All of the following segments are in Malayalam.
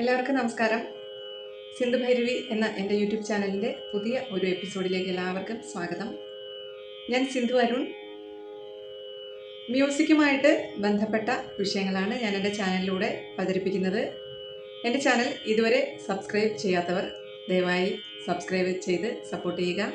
എല്ലാവർക്കും നമസ്കാരം. സിന്ധു ഭൈരവി എന്ന എന്റെ യൂട്യൂബ് ചാനലിന്റെ പുതിയ ഒരു എപ്പിസോഡിലേക്ക് എല്ലാവർക്കും സ്വാഗതം. ഞാൻ സിന്ധു അരുൺ. മ്യൂസിക്കുമായിട്ട് ബന്ധപ്പെട്ട വിഷയങ്ങളാണ് ഞാൻ എന്റെ ചാനലിലൂടെ അവതരിപ്പിക്കുന്നത്. എന്റെ ചാനൽ ഇതുവരെ സബ്സ്ക്രൈബ് ചെയ്യാത്തവർ ദയവായി സബ്സ്ക്രൈബ് ചെയ്ത് സപ്പോർട്ട് ചെയ്യുക.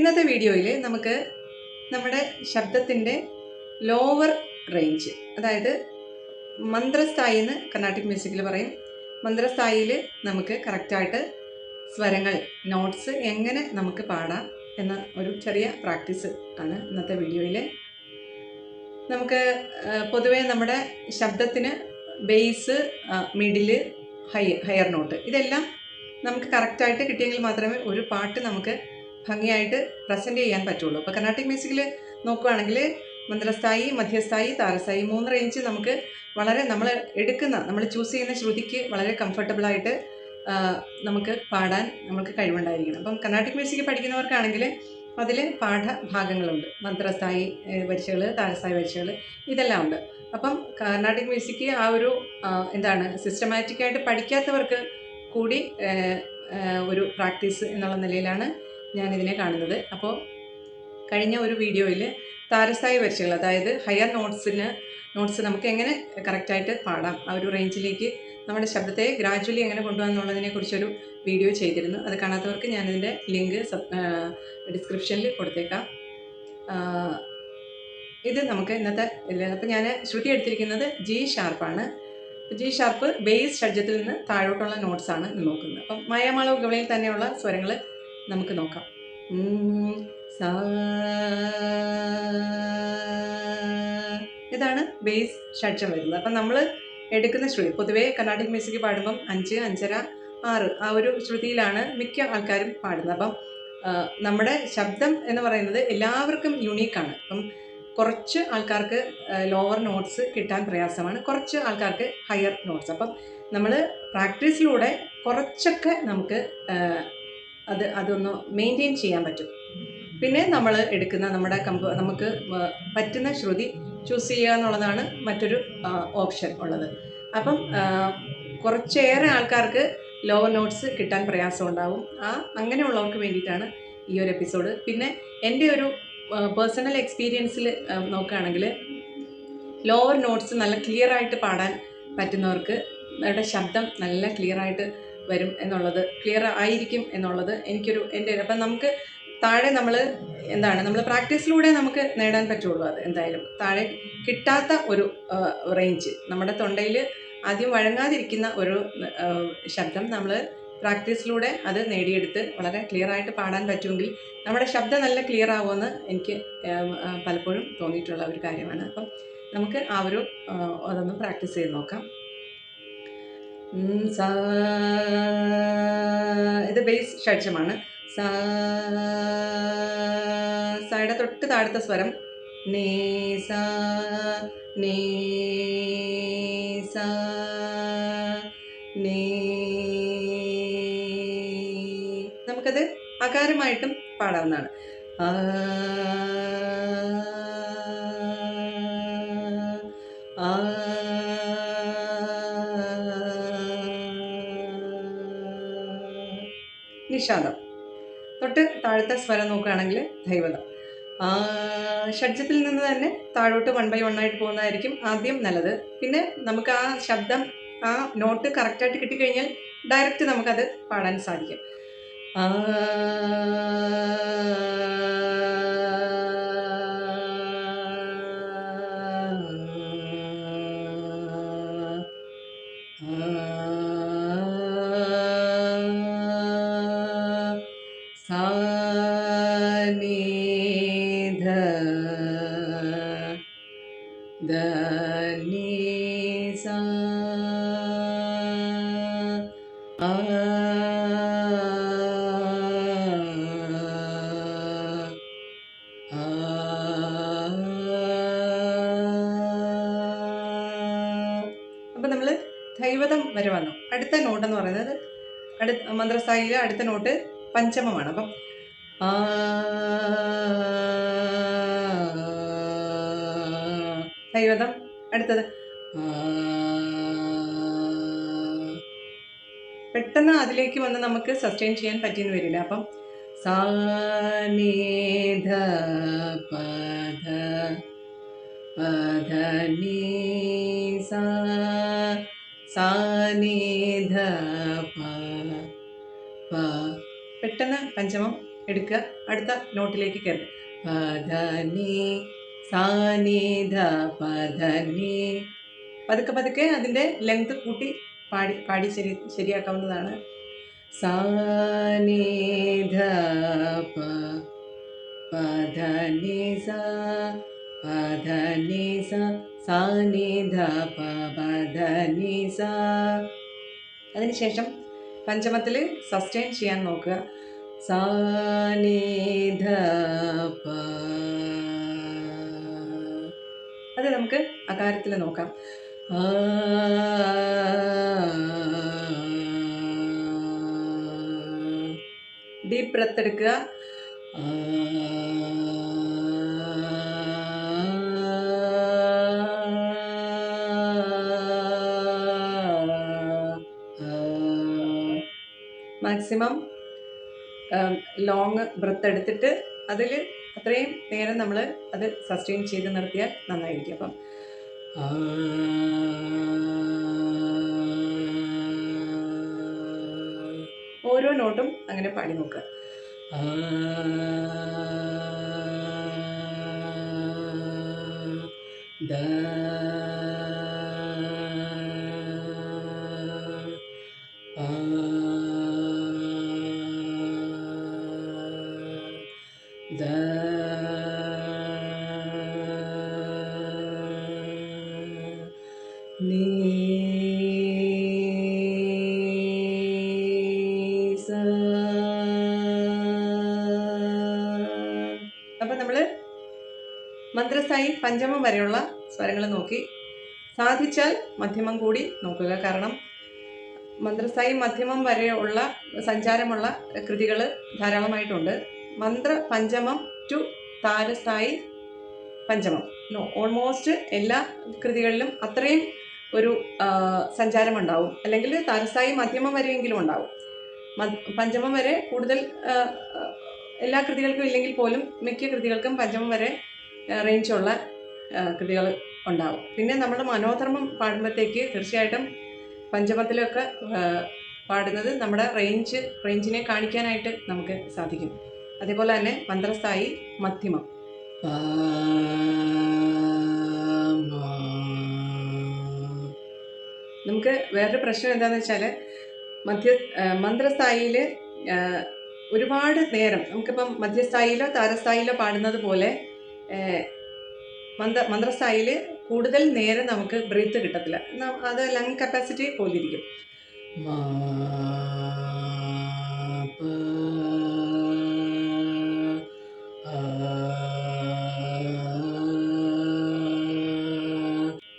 ഇന്നത്തെ വീഡിയോയിൽ നമുക്ക് നമ്മുടെ ശബ്ദത്തിന്റെ ലോവർ റേഞ്ച് അതായത് മന്ത്രസ്ഥായി എന്ന് കർണാട്ടിക് മ്യൂസിക്കിൽ പറയും മന്ത്രസ്ഥായിയിൽ നമുക്ക് കറക്റ്റായിട്ട് സ്വരങ്ങൾ നോട്ട്സ് എങ്ങനെ നമുക്ക് പാടാം എന്ന ഒരു ചെറിയ പ്രാക്ടീസ് ആണ് ഇന്നത്തെ വീഡിയോയിൽ നമുക്ക് പൊതുവേ നമ്മുടെ ശബ്ദത്തിന് base middle high higher note ഇതെല്ലാം നമുക്ക് കറക്റ്റായിട്ട് കിട്ടിയെങ്കിൽ മാത്രമേ ഒരു പാട്ട് നമുക്ക് ഭംഗിയായിട്ട് പ്രസന്റ് ചെയ്യാൻ പറ്റുള്ളൂ. അപ്പോൾ കർണാട്ടിക് മ്യൂസിക്കിൽ നോക്കുകയാണെങ്കിൽ മന്ത്രസ്ഥായി മധ്യസ്ഥായി താരസ്ഥായി മൂന്ന് റേഞ്ച് നമുക്ക് വളരെ നമ്മൾ എടുക്കുന്ന നമ്മൾ ചൂസ് ചെയ്യുന്ന ശ്രുതിക്ക് വളരെ കംഫർട്ടബിളായിട്ട് നമുക്ക് പാടാൻ നമുക്ക് കഴിവുണ്ടായിരിക്കണം. അപ്പം കർണാട്ടിക് മ്യൂസിക് പഠിക്കുന്നവർക്കാണെങ്കിൽ അതിൽ പാഠഭാഗങ്ങളുണ്ട്. മന്ത്രസ്ഥായി വരിച്ചകൾ താരസ്ഥായി വരിച്ചകൾ ഇതെല്ലാം ഉണ്ട് അപ്പം കർണാട്ടിക് മ്യൂസിക് ആ ഒരു എന്താണ് സിസ്റ്റമാറ്റിക്കായിട്ട് പഠിക്കാത്തവർക്ക് കൂടി ഒരു പ്രാക്ടീസ് എന്നുള്ള നിലയിലാണ് ഞാനിതിനെ കാണുന്നത്. അപ്പോൾ കഴിഞ്ഞ ഒരു വീഡിയോയിൽ താരസ്ഥായി വരിശകൾ അതായത് ഹയർ നോട്ട്സിന് നോട്ട്സ് നമുക്ക് എങ്ങനെ കറക്റ്റായിട്ട് പാടാം. ആ ഒരു റേഞ്ചിലേക്ക് നമ്മുടെ ശബ്ദത്തെ ഗ്രാജുവലി എങ്ങനെ കൊണ്ടുപോകാന്നുള്ളതിനെ കുറിച്ചൊരു വീഡിയോ ചെയ്തിരുന്നു. അത് കാണാത്തവർക്ക് ഞാനിതിന്റെ ലിങ്ക് ഡിസ്ക്രിപ്ഷനിൽ കൊടുത്തേക്കാം. ഇത് നമുക്ക് ഇന്നത്തെ അപ്പം ഞാൻ ശ്രുതി എടുത്തിരിക്കുന്നത് ജി ഷാർപ്പാണ്. ജി ഷാർപ്പ് ബേസ് ഷഡ്ജത്തിൽ നിന്ന് താഴോട്ടുള്ള നോട്ട്സാണ് നോക്കുന്നത്. അപ്പം മയമാളവ് ഗവളയിൽ തന്നെയുള്ള സ്വരങ്ങൾ നമുക്ക് നോക്കാം. ഇതാണ് ബേസ് ഷഡ്ജം വരുന്നത്. അപ്പം നമ്മൾ എടുക്കുന്ന ശ്രുതി പൊതുവേ കർണാടിക് മ്യൂസിക് പാടുമ്പം അഞ്ച് അഞ്ചര ആറ് ആ ഒരു ശ്രുതിയിലാണ് മിക്ക ആൾക്കാരും പാടുന്നത്. അപ്പം നമ്മുടെ ശബ്ദം എന്ന് പറയുന്നത് എല്ലാവർക്കും യുണീക്കാണ് അപ്പം കുറച്ച് ആൾക്കാർക്ക് ലോവർ നോട്ട്സ് കിട്ടാൻ പ്രയാസമാണ്. കുറച്ച് ആൾക്കാർക്ക് ഹയർ നോട്ട്സ് അപ്പം നമ്മൾ പ്രാക്ടീസിലൂടെ കുറച്ചൊക്കെ നമുക്ക് അത് അതൊന്ന് മെയിന്റെയിൻ ചെയ്യാൻ പറ്റും. പിന്നെ നമ്മൾ എടുക്കുന്ന നമ്മുടെ നമുക്ക് പറ്റുന്ന ശ്രുതി ചൂസ് ചെയ്യുക എന്നുള്ളതാണ് മറ്റൊരു ഓപ്ഷൻ ഉള്ളത്. അപ്പം കുറച്ചേറെ ആൾക്കാർക്ക് ലോവർ നോട്ട്സ് കിട്ടാൻ പ്രയാസം ഉണ്ടാവും ആ അങ്ങനെയുള്ളവർക്ക് വേണ്ടിയിട്ടാണ് ഈ ഒരു എപ്പിസോഡ് പിന്നെ എന്റെ ഒരു പേഴ്സണൽ എക്സ്പീരിയൻസിൽ നോക്കുകയാണെങ്കിൽ ലോവർ നോട്ട്സ് നല്ല ക്ലിയർ ആയിട്ട് പാടാൻ പറ്റുന്നവർക്ക് അവരുടെ ശബ്ദം നല്ല ക്ലിയർ ആയിട്ട് വരും എന്നുള്ളത് ക്ലിയർ ആയിരിക്കും എന്നുള്ളത് എനിക്കൊരു എന്റെ അപ്പം നമുക്ക് താഴെ നമ്മൾ എന്താണ്? നമ്മൾ പ്രാക്ടീസിലൂടെ നമുക്ക് നേടാൻ പറ്റുള്ളൂ അത് എന്തായാലും. താഴെ കിട്ടാത്ത ഒരു റേഞ്ച് നമ്മുടെ തൊണ്ടയിൽ ആദ്യം വഴങ്ങാതിരിക്കുന്ന ഒരു ശബ്ദം നമ്മൾ പ്രാക്ടീസിലൂടെ അത് നേടിയെടുത്ത് വളരെ ക്ലിയർ ആയിട്ട് പാടാൻ പറ്റുമെങ്കിൽ നമ്മുടെ ശബ്ദം നല്ല ക്ലിയർ ആവുമെന്ന് എനിക്ക് പലപ്പോഴും തോന്നിയിട്ടുള്ള ഒരു കാര്യമാണ്. അപ്പം നമുക്ക് ആ ഒരു അതൊന്ന് പ്രാക്ടീസ് ചെയ്ത് നോക്കാം. ഇത് ബേസ് ഷഡ്ജമാണ്. സായുടെ തൊട്ട് താഴത്തെ സ്വരം. നേ സ നേ സ നേ നമുക്കത് അകാരമായിട്ടും പാടാവുന്നതാണ്. ആ തൊട്ട് താഴത്തെ സ്വരം നോക്കുകയാണെങ്കിൽ ദൈവതം. ഷഡ്ജത്തിൽ നിന്ന് തന്നെ താഴോട്ട് വൺ ബൈ വൺ ആയിട്ട് പോകുന്നതായിരിക്കും ആദ്യം നല്ലത്. പിന്നെ നമുക്ക് ആ ശബ്ദം ആ നോട്ട് കറക്റ്റായിട്ട് കിട്ടിക്കഴിഞ്ഞാൽ ഡയറക്റ്റ് നമുക്കത് പാടാൻ സാധിക്കും. ആ അപ്പം നമ്മൾ ദൈവതം വരെ വന്നു. അടുത്ത നോട്ട് എന്ന് പറയുന്നത് അടുത്ത മന്ത്രസ്ഥായിലെ അടുത്ത നോട്ട് പഞ്ചമമാണ്. അപ്പം ആ ദൈവതം അടുത്തത് ആ പെട്ടെന്ന് അതിലേക്ക് വന്ന് നമുക്ക് സസ്റ്റെയിൻ ചെയ്യാൻ പറ്റിയെന്ന് വരില്ല. അപ്പം സാ പദ പദ പധ പധ നീ സാ സാ നീ ധ പ പ. പെട്ടെന്ന് പഞ്ചമം എടുക്കുക. അടുത്ത നോട്ടിലേക്ക് കയറി പദനി നീ സാ നീ ധ പധ നീ. പതുക്കെ പതുക്കെ അതിന്റെ ലെങ്ത് കൂട്ടി പാടി പാടി ശരി ശരിയാക്കാവുന്നതാണ്. സാനിധ നീ പധനിസ സാനിധ പധ നീ സാ പധ നീ സാ സാ നീ ധ പ പധ നീ സാ. അതിനുശേഷം പഞ്ചമത്തിൽ സസ്റ്റെയിൻ ചെയ്യാൻ നോക്കുക. സാനിധ അത് നമുക്ക് അകാരത്തിൽ നോക്കാം. ഡീപ്പ് ബ്രത്ത് എടുക്കുക. മാക്സിമം ലോങ് ബ്രത്ത് എടുത്തിട്ട് അതിൽ അത്രയും നേരം നമ്മൾ അത് സസ്റ്റെയിൻ ചെയ്ത് നിർത്തിയാൽ നന്നായിരിക്കും അപ്പം. ഓരോ നോട്ടും അങ്ങനെ പാടി നോക്കുക. ദ. അപ്പൊ നമ്മൾ പഞ്ചമം വരെയുള്ള സ്വരങ്ങൾ നോക്കി. സാധിച്ചാൽ മധ്യമം കൂടി നോക്കുക. കാരണം മന്ത്രസ്ഥായി മധ്യമം വരെയുള്ള സഞ്ചാരമുള്ള കൃതികൾ ധാരാളമായിട്ടുണ്ട്. മന്ത്ര പഞ്ചമം ടു താരസ്ഥായി പഞ്ചമം. ഓൾമോസ്റ്റ് എല്ലാ കൃതികളിലും അത്രയും ഒരു സഞ്ചാരം ഉണ്ടാവും അല്ലെങ്കിൽ താരസായി മധ്യമം വരെയെങ്കിലും ഉണ്ടാവും. പഞ്ചമം വരെ കൂടുതൽ എല്ലാ കൃതികൾക്കും ഇല്ലെങ്കിൽ പോലും മിക്ക കൃതികൾക്കും പഞ്ചമം വരെ റേഞ്ചുള്ള കൃതികൾ ഉണ്ടാവും. പിന്നെ നമ്മുടെ മനോധർമ്മം പാടുമ്പോഴത്തേക്ക് തീർച്ചയായിട്ടും പഞ്ചമത്തിലൊക്കെ പാടുന്നത് നമ്മുടെ റേഞ്ച് റേഞ്ചിനെ കാണിക്കാനായിട്ട് നമുക്ക് സാധിക്കും. അതേപോലെ തന്നെ മന്ത്രസ്ഥായി മധ്യമം. നമുക്ക് വേറൊരു പ്രശ്നം എന്താണെന്ന് വെച്ചാൽ മധ്യ മന്ത്രസ്ഥായിയിൽ ഒരുപാട് നേരം നമുക്കിപ്പം മധ്യസ്ഥായിലോ താരസ്ഥായിലോ പാടുന്നത് പോലെ മന്ത്ര മന്ത്രസ്ഥായിൽ കൂടുതൽ നേരം നമുക്ക് ബ്രീത്ത് കിട്ടത്തില്ല. അത് ലങ് കപ്പാസിറ്റി പോലിരിക്കും.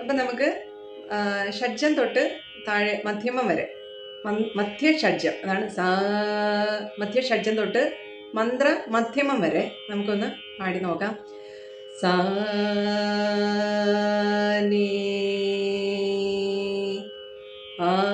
അപ്പം നമുക്ക് ഷഡ്ജം തൊട്ട് താഴെ മധ്യമം വരെ. മധ്യ ഷഡ്ജം അതാണ് മധ്യ ഷഡ്ജം തൊട്ട് മന്ത്ര മധ്യമം വരെ. നമുക്കൊന്ന് പാടി നോക്കാം. സാ ആ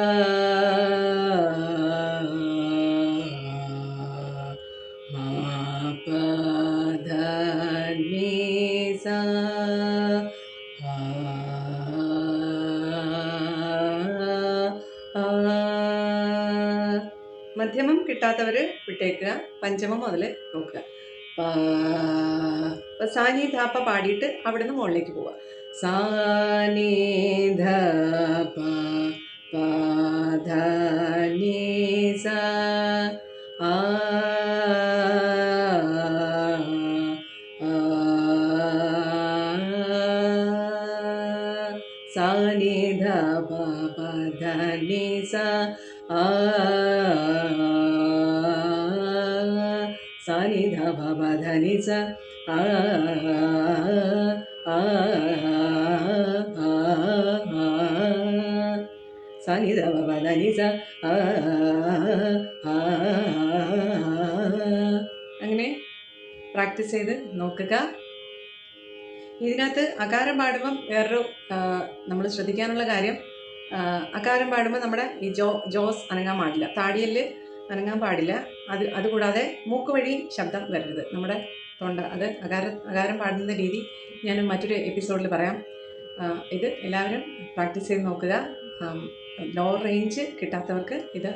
വിട്ടേക്കുക പഞ്ചമം മുതൽ നോക്കുക. അപ്പോൾ സാനി ധാപ്പ പാടിയിട്ട് അവിടെ നിന്ന് മുകളിലേക്ക് പോവുക. സാനി ധപ സാനി ധ പ ധനി സ ആ ആ ആ ആ അങ്ങനെ പ്രാക്ടീസ് ചെയ്ത് നോക്കുക ഇതിനകത്ത് അകാരം പാടുമ്പം വേറൊരു നമ്മൾ ശ്രദ്ധിക്കാനുള്ള കാര്യം അകാരം പാടുമ്പോൾ നമ്മുടെ ഈ ജോ ജോസ് അനങ്ങാൻ പാടില്ല താടിയൽ അനങ്ങാൻ പാടില്ല. അത് അതുകൂടാതെ മൂക്ക് വഴി ശബ്ദം വരരുത്. നമ്മുടെ തൊണ്ട അത് അകാര അകാരം പാടുന്ന രീതി ഞാൻ മറ്റൊരു എപ്പിസോഡിൽ പറയാം. ഇത് എല്ലാവരും പ്രാക്ടീസ് ചെയ്ത് നോക്കുക. ലോ റേഞ്ച് കിട്ടാത്തവർക്ക് ഇത്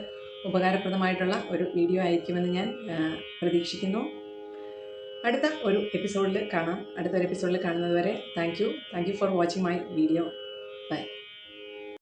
ഉപകാരപ്രദമായിട്ടുള്ള ഒരു വീഡിയോ ആയിരിക്കുമെന്ന് ഞാൻ പ്രതീക്ഷിക്കുന്നു. അടുത്ത ഒരു എപ്പിസോഡിൽ കാണാം. അടുത്ത ഒരു എപ്പിസോഡിൽ കാണുന്നത് വരെ thank you thank you for watching my video bye